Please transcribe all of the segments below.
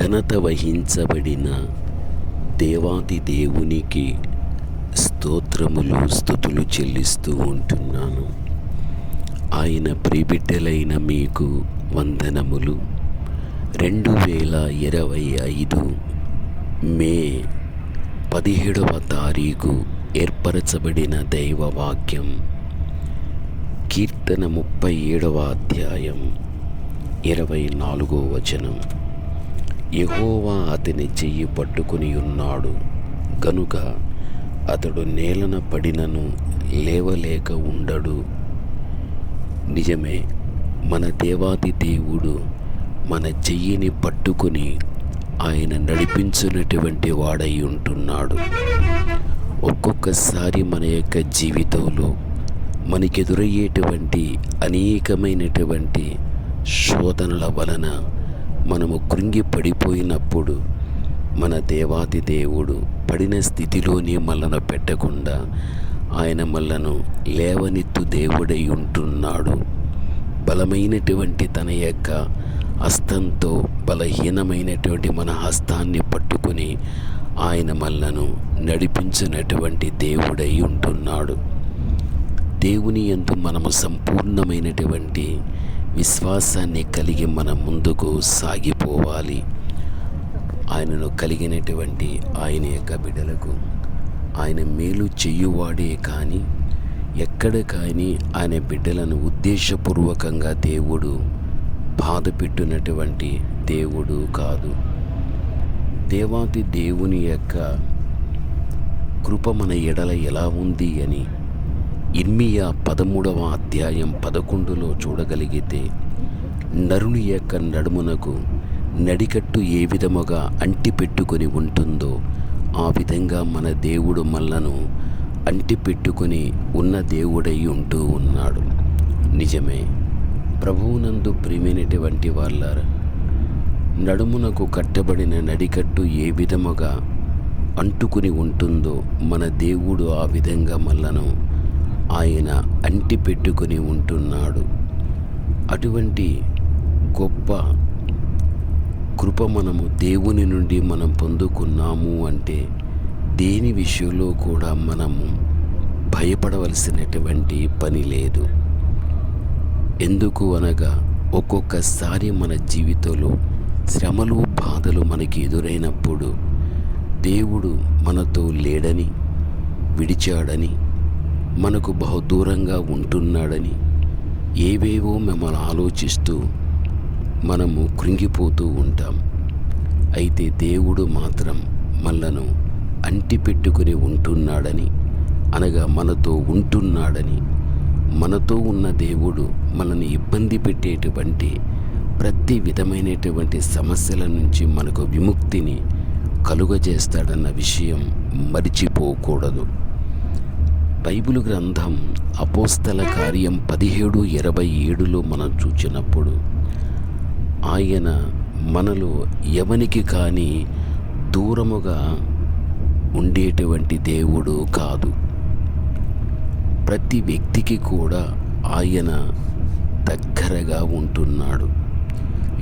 ఘనత వహించబడిన దేవాది దేవునికి స్తోత్రములు స్థుతులు చెల్లిస్తూ ఉంటున్నాను. ఆయన ప్రిబిడ్డలైన మీకు వందనములు. రెండు వేల ఇరవై ఐదు మే పదిహేడవ తారీఖు ఏర్పరచబడిన దైవవాక్యం. కీర్తన ముప్పై ఏడవ అధ్యాయం ఇరవై నాలుగో వచనం. యహోవా అతని చెయ్యి పట్టుకుని ఉన్నాడు. గనుక అతడు నేలన పడినను లేవలేక ఉండడు. నిజమే మన దేవాది దేవుడు మన చెయ్యిని పట్టుకుని ఆయన నడిపించినటువంటి వాడై ఉంటున్నాడు. ఒక్కొక్కసారి మన యొక్క జీవితంలో మనకెదురయ్యేటువంటి అనేకమైనటువంటి శోధనల వలన మనము కృంగి పడిపోయినప్పుడు మన దేవాది దేవుడు పడిన స్థితిలోనే మళ్ళను పెట్టకుండా ఆయన మళ్ళను లేవనెత్తు దేవుడై ఉంటున్నాడు. బలమైనటువంటి తన యొక్క హస్తంతో బలహీనమైనటువంటి మన హస్తాన్ని పట్టుకుని ఆయన మళ్ళను నడిపించినటువంటి దేవుడై ఉంటున్నాడు. దేవుని ఎందు మనము సంపూర్ణమైనటువంటి విశ్వాసాన్ని కలిగి మనం ముందుకు సాగిపోవాలి. ఆయనను కలిగినటువంటి ఆయన యొక్క బిడ్డలకు ఆయన మేలు చెయ్యువాడే కానీ ఎక్కడ కానీ ఆయన బిడ్డలను ఉద్దేశపూర్వకంగా దేవుడు బాధ పెట్టినటువంటి దేవుడు కాదు. దేవాతి దేవుని యొక్క కృప మన ఎడల ఎలా ఉంది అని ఇర్మియా పదమూడవ అధ్యాయం పదకొండులో చూడగలిగితే నరుని యొక్క నడుమునకు నడికట్టు ఏ విధముగా అంటిపెట్టుకొని ఉంటుందో ఆ విధంగా మన దేవుడు మల్లను అంటిపెట్టుకొని ఉన్న దేవుడై ఉంటూ ఉన్నాడు. నిజమే ప్రభువునందు ప్రియమైనటువంటి వాళ్ళారు నడుమునకు కట్టబడిన నడికట్టు ఏ విధముగా అంటుకుని ఉంటుందో మన దేవుడు ఆ విధంగా మల్లను ఆయన అంటి పెట్టుకొని ఉంటున్నాడు. అటువంటి గొప్ప కృప మనము దేవుని నుండి మనం పొందుకున్నాము అంటే దేని విషయంలో కూడా మనము భయపడవలసినటువంటి పని లేదు. ఎందుకు అనగా ఒక్కొక్కసారి మన జీవితంలో శ్రమలు బాధలు మనకి ఎదురైనప్పుడు దేవుడు మనతో లేడని విడిచాడని మనకు బహుదూరంగా ఉంటున్నాడని ఏవేవో మిమ్మల్ని ఆలోచిస్తూ మనము కృంగిపోతూ ఉంటాం. అయితే దేవుడు మాత్రం మనలను అంటిపెట్టుకుని ఉంటున్నాడని అనగా మనతో ఉంటున్నాడని మనతో ఉన్న దేవుడు మనల్ని ఇబ్బంది పెట్టేటువంటి ప్రతి విధమైనటువంటి సమస్యల నుంచి మనకు విముక్తిని కలుగజేస్తాడన్న విషయం మరిచిపోకూడదు. బైబిల్ గ్రంథం అపోస్తల కార్యం పదిహేడు ఇరవై ఏడులో మనం చూచినప్పుడు ఆయన మనలో ఎవనికి కానీ దూరముగా ఉండేటువంటి దేవుడు కాదు. ప్రతి వ్యక్తికి కూడా ఆయన దగ్గరగా ఉంటున్నాడు.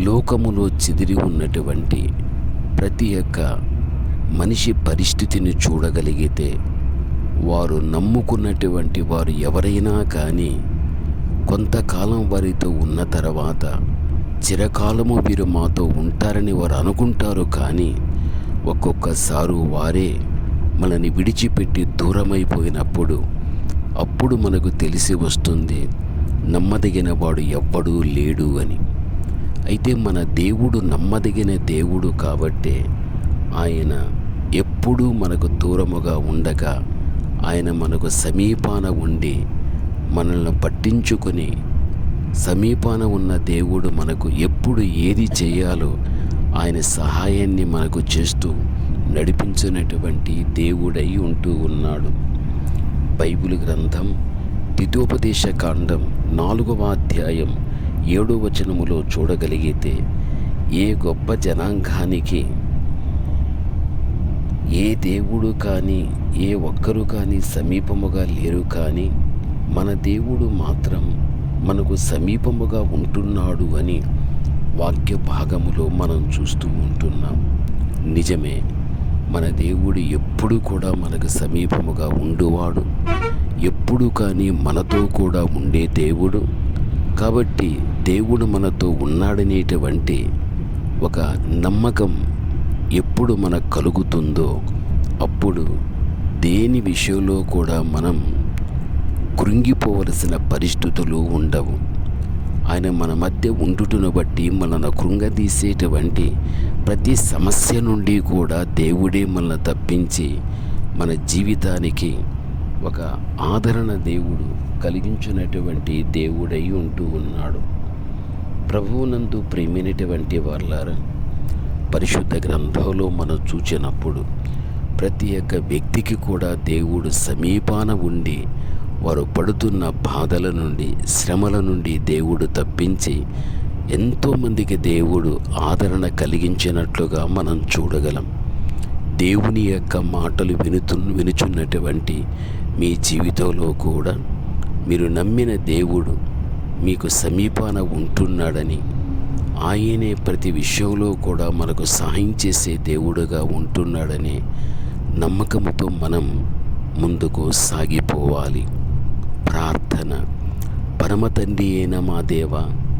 లోకములో చెదిరి ఉన్నటువంటి ప్రతి ఒక్క మనిషి పరిస్థితిని చూడగలిగితే వారు నమ్ముకున్నటువంటి వారు ఎవరైనా కానీ కొంతకాలం వారితో ఉన్న తర్వాత చిరకాలము వీరు మాతో ఉంటారని వారు అనుకుంటారు కానీ ఒక్కొక్కసారి వారే మనని విడిచిపెట్టి దూరమైపోయినప్పుడు అప్పుడు మనకు తెలిసి వస్తుంది నమ్మదగిన వాడు ఎవ్వడూ లేడు అని. అయితే మన దేవుడు నమ్మదగిన దేవుడు కాబట్టే ఆయన ఎప్పుడూ మనకు దూరముగా ఉండగా ఆయన మనకు సమీపాన ఉండి మనల్ని పట్టించుకొని సమీపాన ఉన్న దేవుడు మనకు ఎప్పుడు ఏది చేయాలో ఆయన సహాయాన్ని మనకు చేస్తూ నడిపించినటువంటి దేవుడై ఉంటూ ఉన్నాడు. బైబిల్ గ్రంథం ద్వితోపదేశ కాండం నాలుగవ అధ్యాయం ఏడో వచనములో చూడగలిగితే ఏ గొప్ప జనాంగానికి ఏ దేవుడు కానీ ఏ ఒక్కరు కానీ సమీపముగా లేరు కానీ మన దేవుడు మాత్రం మనకు సమీపముగా ఉంటున్నాడు అని వాక్య భాగములో మనం చూస్తూ ఉంటున్నాం. నిజమే మన దేవుడు ఎప్పుడు కూడా మనకు సమీపముగా ఉండువాడు. ఎప్పుడు కానీ మనతో కూడా ఉండే దేవుడు. కాబట్టి దేవుడు మనతో ఉన్నాడనేటువంటి ఒక నమ్మకం ఎప్పుడు మనకు కలుగుతుందో అప్పుడు దేని విషయంలో కూడా మనం కృంగిపోవలసిన పరిస్థితులు ఉండవు. ఆయన మన మధ్య ఉండుటను బట్టి మనను కృంగదీసేటువంటి ప్రతి సమస్య నుండి కూడా దేవుడే మనల్ని తప్పించి మన జీవితానికి ఒక ఆదరణ దేవుడు కలిగించినటువంటి దేవుడై ఉంటూ ఉన్నాడు. ప్రభువునందు ప్రేమైనటువంటి వాళ్ళారా పరిశుద్ధ గ్రంథంలో మనం చూచినప్పుడు ప్రతి ఒక్క వ్యక్తికి కూడా దేవుడు సమీపాన ఉండి వారు పడుతున్న బాధల నుండి శ్రమల నుండి దేవుడు తప్పించి ఎంతోమందికి దేవుడు ఆదరణ కలిగించినట్లుగా మనం చూడగలం. దేవుని యొక్క మాటలు వినుతు వినుచున్నటువంటి మీ జీవితంలో కూడా మీరు నమ్మిన దేవుడు మీకు సమీపాన ఉంటున్నాడని ఆయనే ప్రతి విషయంలో కూడా మనకు సహాయం చేసే దేవుడుగా ఉంటున్నాడనే నమ్మకముతో మనం ముందుకు సాగిపోవాలి. ప్రార్థన. పరమ తండ్రి అయిన మా దేవ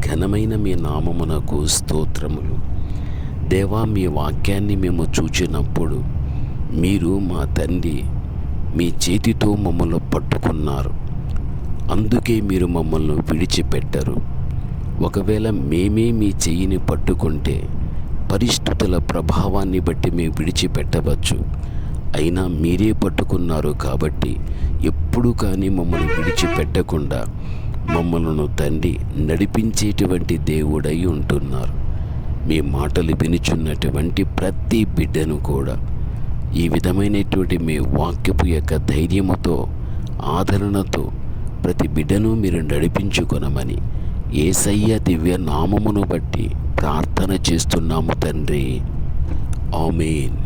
ఘనమైన మీ నామమునకు స్తోత్రములు. దేవా మీ వాక్యాన్ని మేము చూచినప్పుడు మీరు మా తండ్రి మీ చేతితో మమ్మల్ని పట్టుకున్నారు. అందుకే మీరు మమ్మల్ని విడిచిపెట్టరు. ఒకవేళ మేమే మీ చెయ్యిని పట్టుకుంటే పరిస్థితుల ప్రభావాన్ని బట్టి మేము విడిచిపెట్టవచ్చు. అయినా మీరే పట్టుకున్నారు కాబట్టి ఎప్పుడు కానీ మమ్మల్ని విడిచిపెట్టకుండా మమ్మల్ని తండ్రి నడిపించేటువంటి దేవుడై ఉంటున్నారు. మీ మాటలు వినుచున్నటువంటి ప్రతి బిడ్డను కూడా ఈ విధమైనటువంటి మీ వాక్యపు యొక్క ధైర్యముతో ఆదరణతో ప్రతి బిడ్డను మీరు నడిపించుకొనమని ఏసయ్య దివ్య నామమును బట్టి ప్రార్థన చేస్తున్నాము తండ్రి. ఆమెన్.